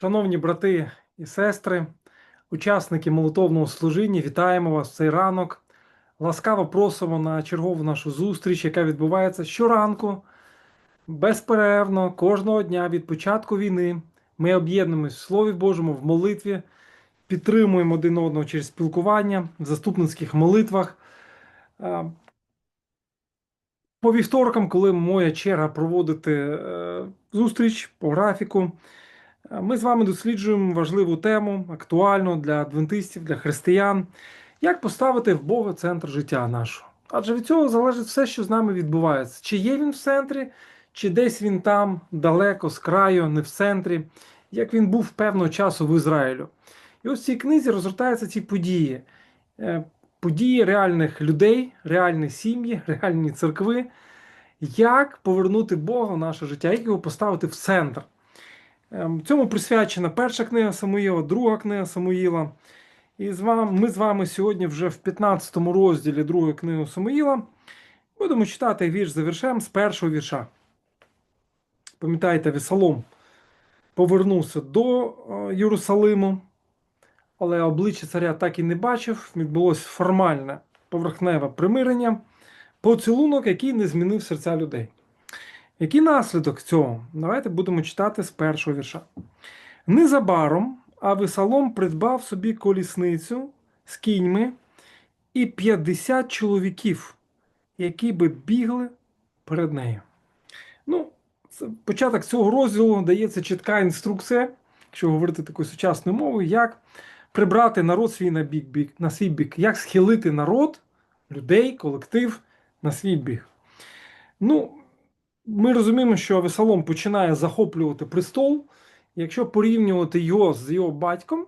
Шановні брати і сестри, учасники молитовного служіння, вітаємо вас в цей ранок. Ласкаво просимо на чергову нашу зустріч, яка відбувається щоранку, безперервно, кожного дня від початку війни. Ми об'єднуємось в Слові Божому, в молитві, підтримуємо один одного через спілкування, в заступницьких молитвах. По вівторкам, коли моя черга проводити е, зустріч по графіку, ми з вами досліджуємо важливу тему, актуальну для адвентистів, для християн, як поставити в Бога центр життя нашого. Адже від цього залежить все, що з нами відбувається. Чи є він в центрі, чи десь він там, далеко, з краю, не в центрі, як він був певного часу в Ізраїлю. І ось в цій книзі розгортаються ці події. Е, Події реальних людей, реальні сім'ї, реальні церкви, як повернути Бога в наше життя, як його поставити в центр. Ем, Цьому присвячена перша книга Самуїла, друга книга Самуїла. І з вами, ми з вами сьогодні вже в 15 розділі другої книги Самуїла будемо читати вірш за віршем з першого вірша. Пам'ятаєте, Весолом повернувся до е, Єрусалиму, але обличчя царя так і не бачив. Відбулося формальне поверхневе примирення, поцілунок, який не змінив серця людей. Який наслідок цього? Давайте будемо читати з першого вірша. Незабаром Авесалом придбав собі колісницю з кіньми і 50 чоловіків, які би бігли перед нею. Ну, початок цього розділу дається чітка інструкція, якщо говорити такою сучасною мовою, як прибрати народ свій на бік, бік, на свій бік, як схилити народ, людей, колектив на свій бік. Ну, ми розуміємо, що Авесалом починає захоплювати престол. Якщо порівнювати його з його батьком,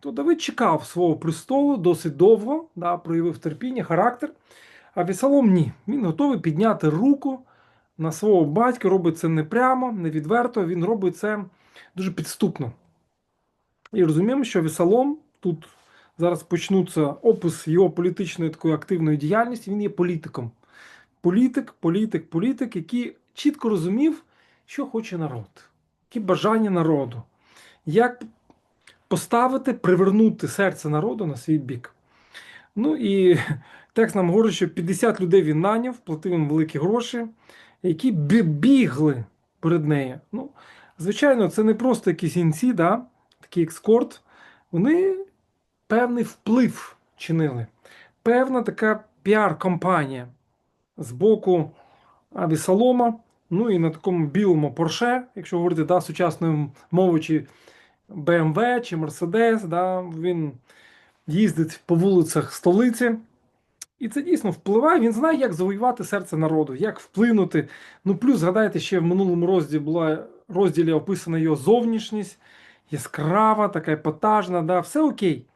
то Давид чекав свого престолу досить довго, да, проявив терпіння, характер. А Весалом ні. Він готовий підняти руку на свого батька, робить це не прямо, не відверто, він робить це дуже підступно. І розуміємо, що Весалом тут зараз почнуться опис його політичної такої активної діяльності. Він є політиком. Політик, політик, політик, який чітко розумів, що хоче народ, які бажання народу, як поставити, привернути серце народу на свій бік. Ну і текст нам говорить, що 50 людей він наняв, платив їм великі гроші, які бігли перед нею. Ну, звичайно, це не просто якісь інці, да? такий екскорт. Вони певний вплив чинили, певна така піар-компанія з боку Авісалома, ну і на такому білому Порше, якщо говорити да, сучасною мовою, чи BMW, чи Mercedes, да, він їздить по вулицях столиці. І це дійсно впливає. Він знає, як завоювати серце народу, як вплинути. Ну, плюс, згадайте, ще в минулому розділі була розділі описана його зовнішність, яскрава, така епатажна, да, все окей.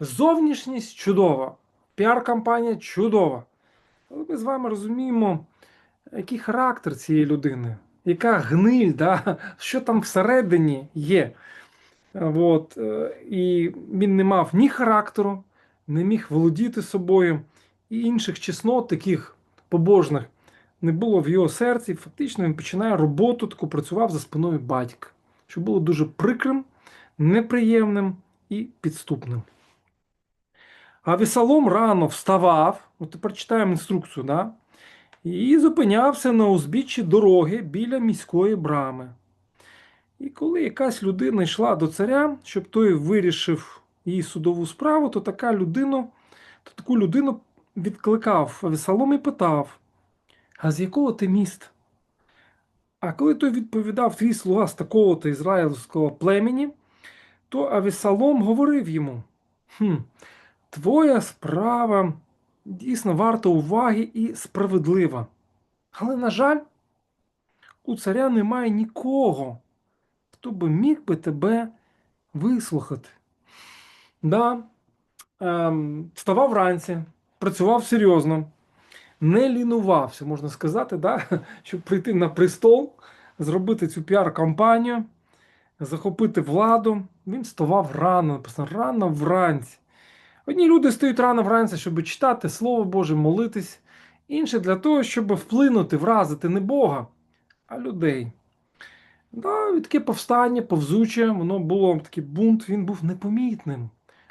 Зовнішність чудова, піар-кампанія чудова. Але ми з вами розуміємо, який характер цієї людини, яка гниль, да? що там всередині є. От. е, І він не мав ні характеру, не міг володіти собою, і інших чеснот, таких побожних, не було в його серці. Фактично він починає роботу, таку працював за спиною батька, що було дуже прикрим, неприємним і підступним. А Весалом рано вставав, от тепер читаємо інструкцію, да? І зупинявся на узбіччі дороги біля міської брами. І коли якась людина йшла до царя, щоб той вирішив її судову справу, то така людина, то таку людину відкликав Авесалом і питав: А з якого ти міста? А коли той відповідав твій слуга з такого-то ізраїльського племені, то Авесалом говорив йому: хм, Твоя справа дійсно варта уваги і справедлива. Але, на жаль, у царя немає нікого, хто би міг би тебе вислухати. Да, ем, вставав вранці, працював серйозно, не лінувався, можна сказати, да, щоб прийти на престол, зробити цю піар-кампанію, захопити владу. Він вставав рано, написано, рано вранці. Одні люди стають рано вранці, щоб читати Слово Боже, молитись, інші для того, щоб вплинути, вразити не Бога, а людей. Да, таке повстання, повзуче, воно було такий бунт, він був непомітним.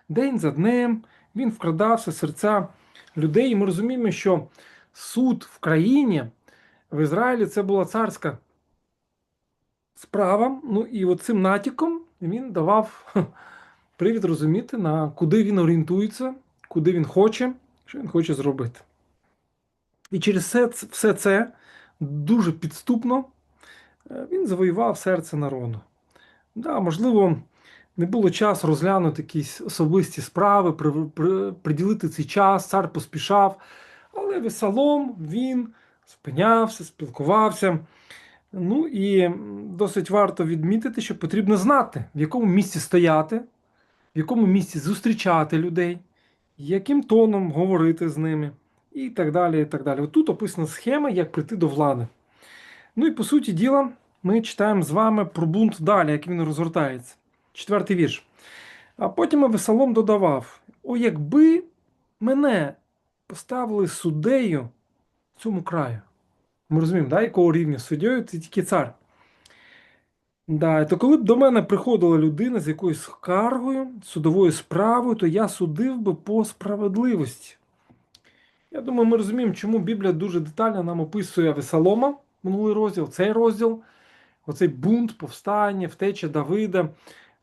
День за днем він вкрадався серця людей. І ми розуміємо, що суд в країні в Ізраїлі це була царська справа. Ну і от цим натяком він давав привід розуміти, на куди він орієнтується, куди він хоче, що він хоче зробити. І через все, все це дуже підступно е, він завоював серце народу. Да, Можливо, не було часу розглянути якісь особисті справи, при, при, приділити цей час, цар поспішав. Але Весалом він спинявся, спілкувався. Ну і досить варто відмітити, що потрібно знати, в якому місці стояти, в якому місці зустрічати людей, яким тоном говорити з ними, і так далі. і так далі. От тут описана схема, як прийти до влади. Ну і по суті діла, ми читаємо з вами про бунт далі, як він розгортається. Четвертий вірш. А потім Авесалом додавав: О, якби мене поставили суддею цьому краю. Ми розуміємо, да, якого рівня суддєю це тільки цар. Да, То коли б до мене приходила людина з якоюсь скаргою, судовою справою, то я судив би по справедливості. Я думаю, ми розуміємо, чому Біблія дуже детально нам описує Авесалома, минулий розділ, цей розділ, оцей бунт, повстання, втеча Давида.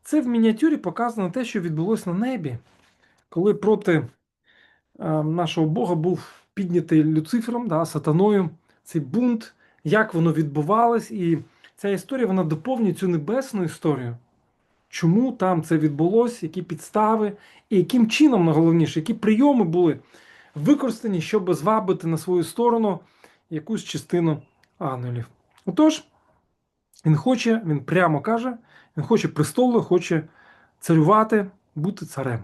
Це в мініатюрі показано те, що відбулося на небі, коли проти е, нашого Бога був піднятий Люцифером, да, сатаною, цей бунт, як воно відбувалось, і ця історія вона доповнює цю небесну історію. Чому там це відбулося, які підстави, і яким чином, найголовніше, які прийоми були використані, щоб звабити на свою сторону якусь частину ангелів. Отож, він хоче, він прямо каже, він хоче престолу, хоче царювати, бути царем.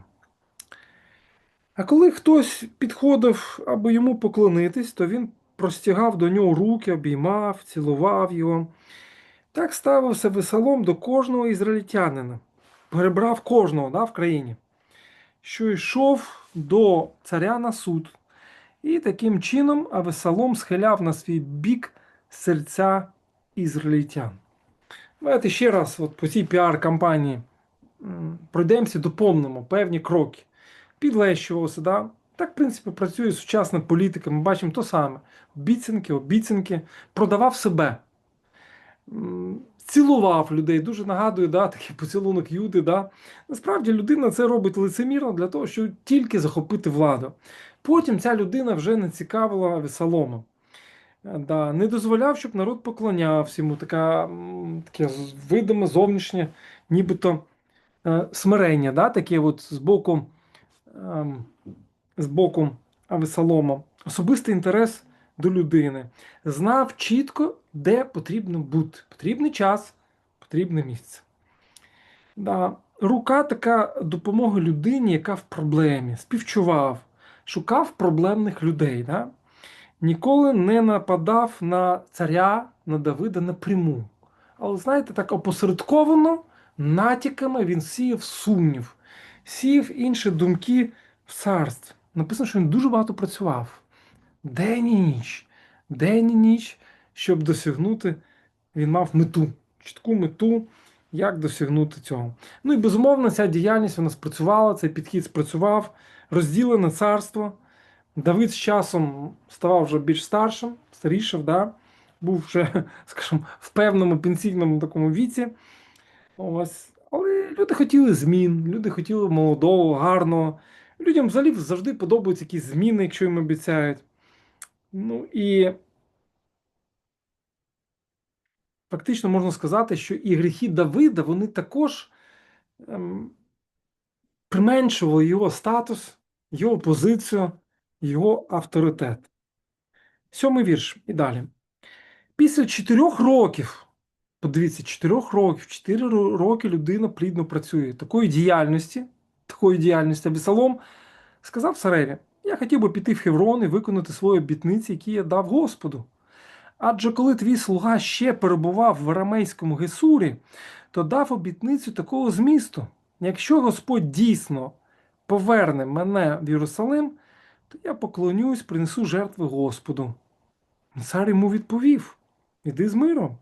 А коли хтось підходив, аби йому поклонитись, то він простягав до нього руки, обіймав, цілував його. Так ставився весалом до кожного ізраїльтянина, перебрав кожного да, в країні, що йшов до царя на суд. І таким чином Авесалом схиляв на свій бік серця ізраїльтян. Давайте ще раз от по цій піар-кампанії пройдемося, доповнимо певні кроки. Підлещувався. Да? Так, в принципі, працює сучасна політика. Ми бачимо то саме: обіцянки, обіцянки, продавав себе, цілував людей. Дуже нагадую, да, такий поцілунок Юди. Да? Насправді людина це робить лицемірно для того, щоб тільки захопити владу. Потім ця людина вже не цікавила Весолома. Да, Не дозволяв, щоб народ поклонявся йому, така, таке видиме зовнішнє, нібито е, смирення, да, таке от з боку е, боку Авесолома. Особистий інтерес до людини. Знав чітко, де потрібно бути. Потрібний час, потрібне місце. Да. Рука така допомога людині, яка в проблемі, співчував, шукав проблемних людей. Да? Ніколи не нападав на царя, на Давида напряму. Але, знаєте, так опосередковано, натяками він сіяв сумнів, сіяв інші думки в царстві. Написано, що він дуже багато працював. День і ніч, день і ніч, щоб досягнути, він мав мету, чітку мету, як досягнути цього. Ну і безумовно, ця діяльність вона спрацювала, цей підхід спрацював, розділене царство. Давид з часом ставав вже більш старшим, старішав, да? був вже, скажімо, в певному пенсійному такому віці. Ось. Але люди хотіли змін, люди хотіли молодого, гарного. Людям взагалі завжди подобаються якісь зміни, якщо їм обіцяють. Ну і фактично можна сказати, що і гріхи Давида вони також ем, применшували його статус, його позицію, його авторитет. Сьомий вірш і далі. Після чотирьох років, подивіться, чотирьох років, чотири роки людина плідно працює такої діяльності, такої діяльності Абісалом сказав цареві, я хотів би піти в Хеврон і виконати свої обітниці, які я дав Господу. Адже коли твій слуга ще перебував в арамейському Гесурі, то дав обітницю такого змісту: якщо Господь дійсно поверне мене в Єрусалим, то я поклонюсь, принесу жертви Господу. Цар йому відповів: Іди з миром.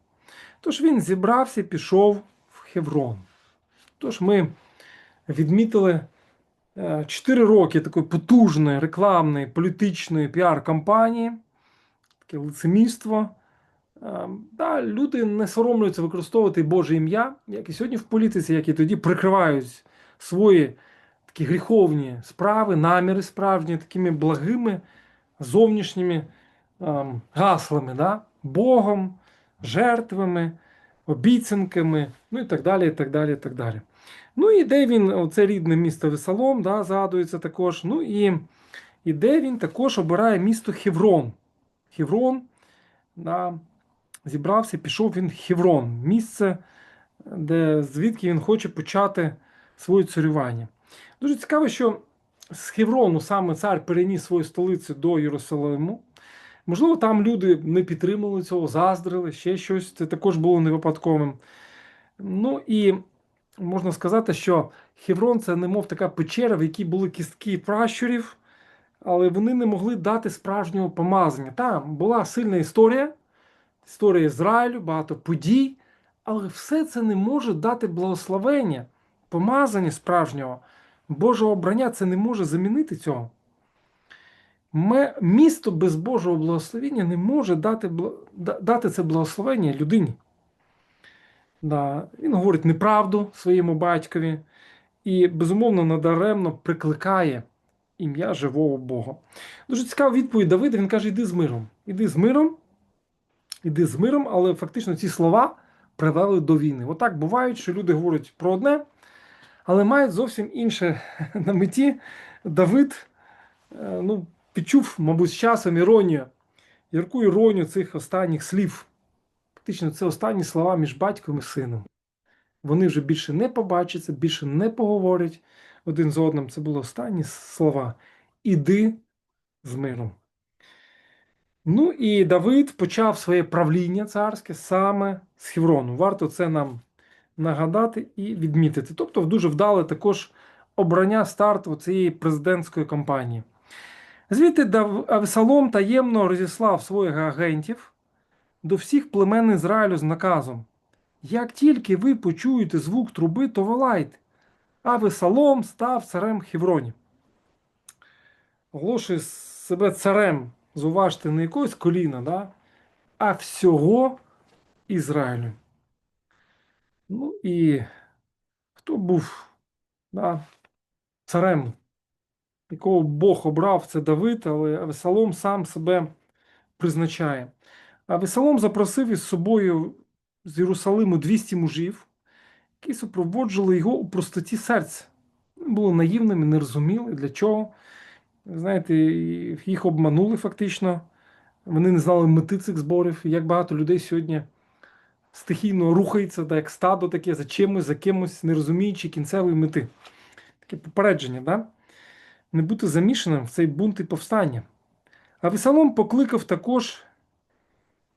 Тож він зібрався і пішов в Хеврон. Тож ми відмітили 4 роки такої потужної рекламної політичної піар-кампанії, таке лицемірство. Е, Да, люди не соромлюються використовувати Боже ім'я, як і сьогодні в політиці, як і тоді прикривають свої такі гріховні справи, наміри справжні, такими благими зовнішніми ем, гаслами, да? Богом, жертвами, обіцянками, ну і так далі. і так далі, і так далі. Ну і де він, це рідне місто Весалом, да, згадується також. Ну і, і де він також обирає місто Хеврон. Хеврон, да, зібрався, пішов він Хеврон, місце, де, звідки він хоче почати своє царювання. Дуже цікаво, що з Хеврону саме цар переніс свою столицю до Єрусалиму. Можливо, там люди не підтримали цього, заздрили, ще щось. Це також було не випадковим. Ну і можна сказати, що Хеврон це немов така печера, в якій були кістки пращурів, але вони не могли дати справжнього помазання. Там була сильна історія, історія Ізраїлю, багато подій, але все це не може дати благословення, помазання справжнього. Божого обрання це не може замінити цього. Місто без Божого благословення не може дати дати це благословення людині. Да. Він говорить неправду своєму батькові і, безумовно, надаремно прикликає ім'я живого Бога. Дуже цікава відповідь Давида. Він каже: Іди з миром. Іди з миром, іди з миром, але фактично ці слова привели до війни. Отак бувають, що люди говорять про одне, але мають зовсім інше на меті. Давид е, ну, підчув, мабуть, з часом іронію, ярку іронію цих останніх слів. Фактично, це останні слова між батьком і сином. Вони вже більше не побачаться, більше не поговорять один з одним. Це були останні слова. Іди з миром. Ну і Давид почав своє правління царське саме з Хеврону. Варто це нам нагадати і відмітити. Тобто, дуже вдале також обрання старту цієї президентської кампанії. Звідти Авесалом таємно розіслав своїх агентів до всіх племен Ізраїлю з наказом. Як тільки ви почуєте звук труби, то волайте, а Весалом став царем Хевроні. Оголошує себе царем, зуважте, не якогось коліна, да? а всього Ізраїлю. Ну і хто був да, царем, якого Бог обрав, це Давид, але Авесалом сам себе призначає. А Весалом запросив із собою з Єрусалиму 200 мужів, які супроводжували його у простоті серця. Були наївними, не розуміли для чого. Знаєте, їх обманули фактично. Вони не знали мети цих зборів. Як багато людей сьогодні стихійно рухається, так, як стадо таке за чимось, за кимось, не розуміючи кінцевої мети. Таке попередження, да? не бути замішаним в цей бунт і повстання. А Весалом покликав також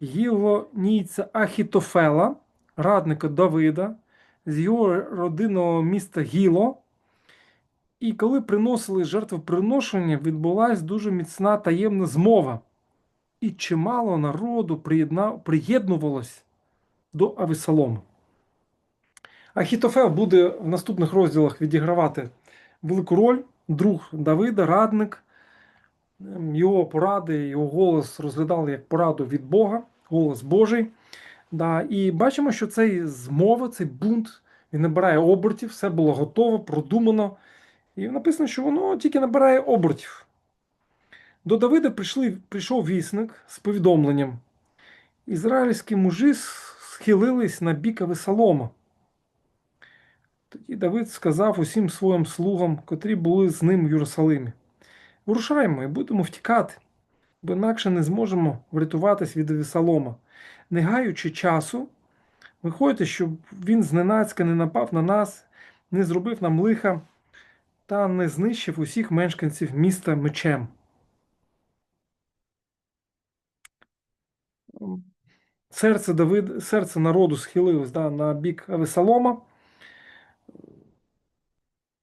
гілонійця Ахітофела, радника Давида, з його родинного міста Гіло. І коли приносили жертвоприношення, відбулася дуже міцна таємна змова. І чимало народу приєднувалось до Авесалому. Ахітофел буде в наступних розділах відігравати велику роль, друг Давида, радник. Його поради, його голос розглядали як пораду від Бога голос Божий. Да, І бачимо, що цей змова, цей бунт, він набирає обертів, все було готово, продумано. І написано, що воно тільки набирає обертів. До Давида прийшли, прийшов вісник з повідомленням. Ізраїльські мужі схилились на бік Авесалома. Тоді Давид сказав усім своїм слугам, котрі були з ним в Єрусалимі: Вирушаємо і будемо втікати бо інакше не зможемо врятуватись від Вісалома. Не гаючи часу, виходьте, щоб він зненацька не напав на нас, не зробив нам лиха та не знищив усіх мешканців міста мечем. Серце Давид, серце народу схилилось да, на бік Авесалома.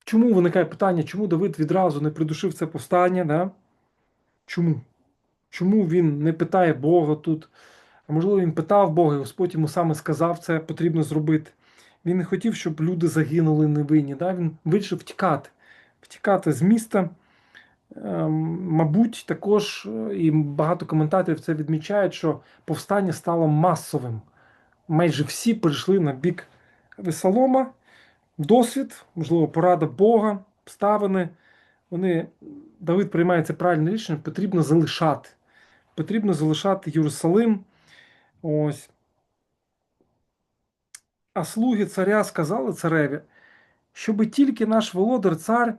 Чому виникає питання, чому Давид відразу не придушив це повстання? Да? Чому? Чому він не питає Бога тут? А можливо, він питав Бога, і Господь йому саме сказав, це потрібно зробити. Він не хотів, щоб люди загинули невинні. Да? Він вирішив втікати, втікати з міста. Ем, Мабуть, також е, і багато коментаторів це відмічають, що повстання стало масовим. Майже всі перейшли на бік Весолома. Досвід, можливо, порада Бога, обставини. Вони, Давид приймає це правильне рішення, потрібно залишати. Потрібно залишати Єрусалим. Ось. А слуги царя сказали цареві, щоби тільки наш володар цар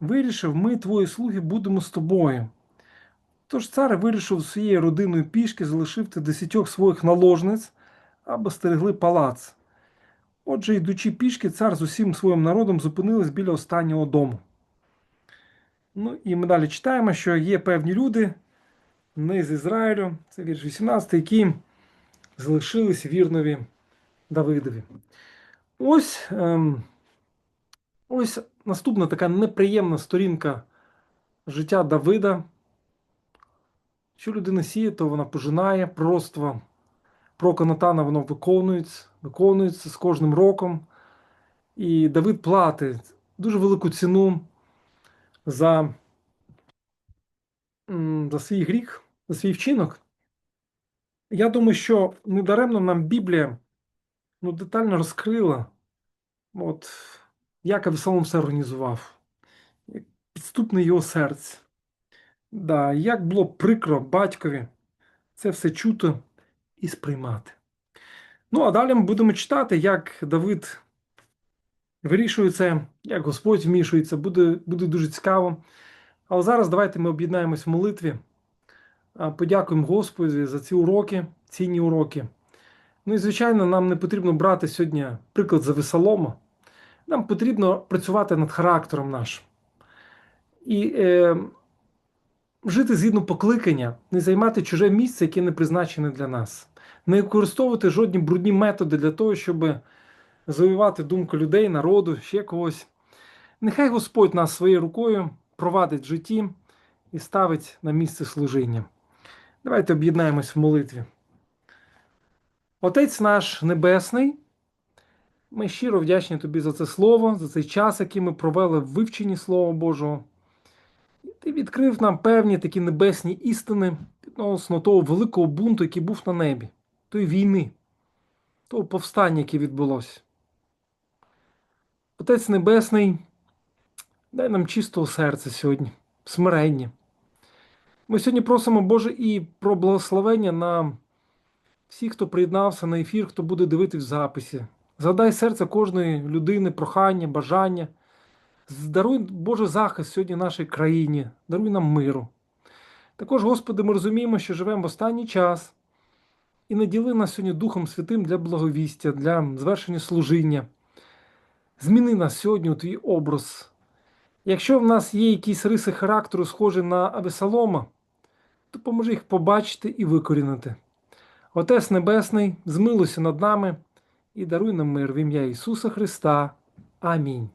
вирішив, ми, твої слуги, будемо з тобою. Тож цар вирішив своєю родиною пішки залишити десятьох своїх наложниць, аби стерегли палац. Отже, йдучи пішки, цар з усім своїм народом зупинились біля останнього дому. Ну і ми далі читаємо, що є певні люди, не з Ізраїлю, це вірш 18, які залишились вірнові Давидові. Ось, ем, ось наступна така неприємна сторінка життя Давида. Що людина сіє, то вона пожинає пророцтво про Конатана воно виконується, виконується з кожним роком. І Давид платить дуже велику ціну за, за свій гріх, за свій вчинок. Я думаю, що недаремно нам Біблія ну, детально розкрила, от, як Авесолом все організував, підступне його серце. Да, як було прикро батькові це все чути і сприймати. Ну, а далі ми будемо читати, як Давид вирішує це, як Господь вмішується, буде, буде дуже цікаво. Але зараз давайте ми об'єднаємось в молитві. Подякуємо Господі за ці уроки, цінні уроки. Ну і, звичайно, нам не потрібно брати сьогодні приклад за Весолома. Нам потрібно працювати над характером нашим. І е, жити згідно покликання, не займати чуже місце, яке не призначене для нас, не використовувати жодні брудні методи для того, щоб завоювати думку людей, народу, ще когось. Нехай Господь нас своєю рукою провадить в житті і ставить на місце служіння. Давайте об'єднаємось в молитві. Отець наш Небесний, ми щиро вдячні Тобі за це слово, за цей час, який ми провели в вивченні Слова Божого. І Ти відкрив нам певні такі небесні істини відносно того великого бунту, який був на небі, тої війни, того повстання, яке відбулося. Отець Небесний, дай нам чистого серця сьогодні, смирення. Ми сьогодні просимо, Боже, і про благословення на всіх, хто приєднався на ефір, хто буде дивитись в записі. Задай серце кожної людини, прохання, бажання. Даруй Боже захист сьогодні нашій країні, даруй нам миру. Також, Господи, ми розуміємо, що живемо в останній час і наділи нас сьогодні Духом Святим для благовістя, для звершення служіння. Зміни нас сьогодні у твій образ. Якщо в нас є якісь риси характеру, схожі на Авесолома, то поможи їх побачити і викорінити. Отець Небесний, змилуйся над нами і даруй нам мир в ім'я Ісуса Христа. Амінь.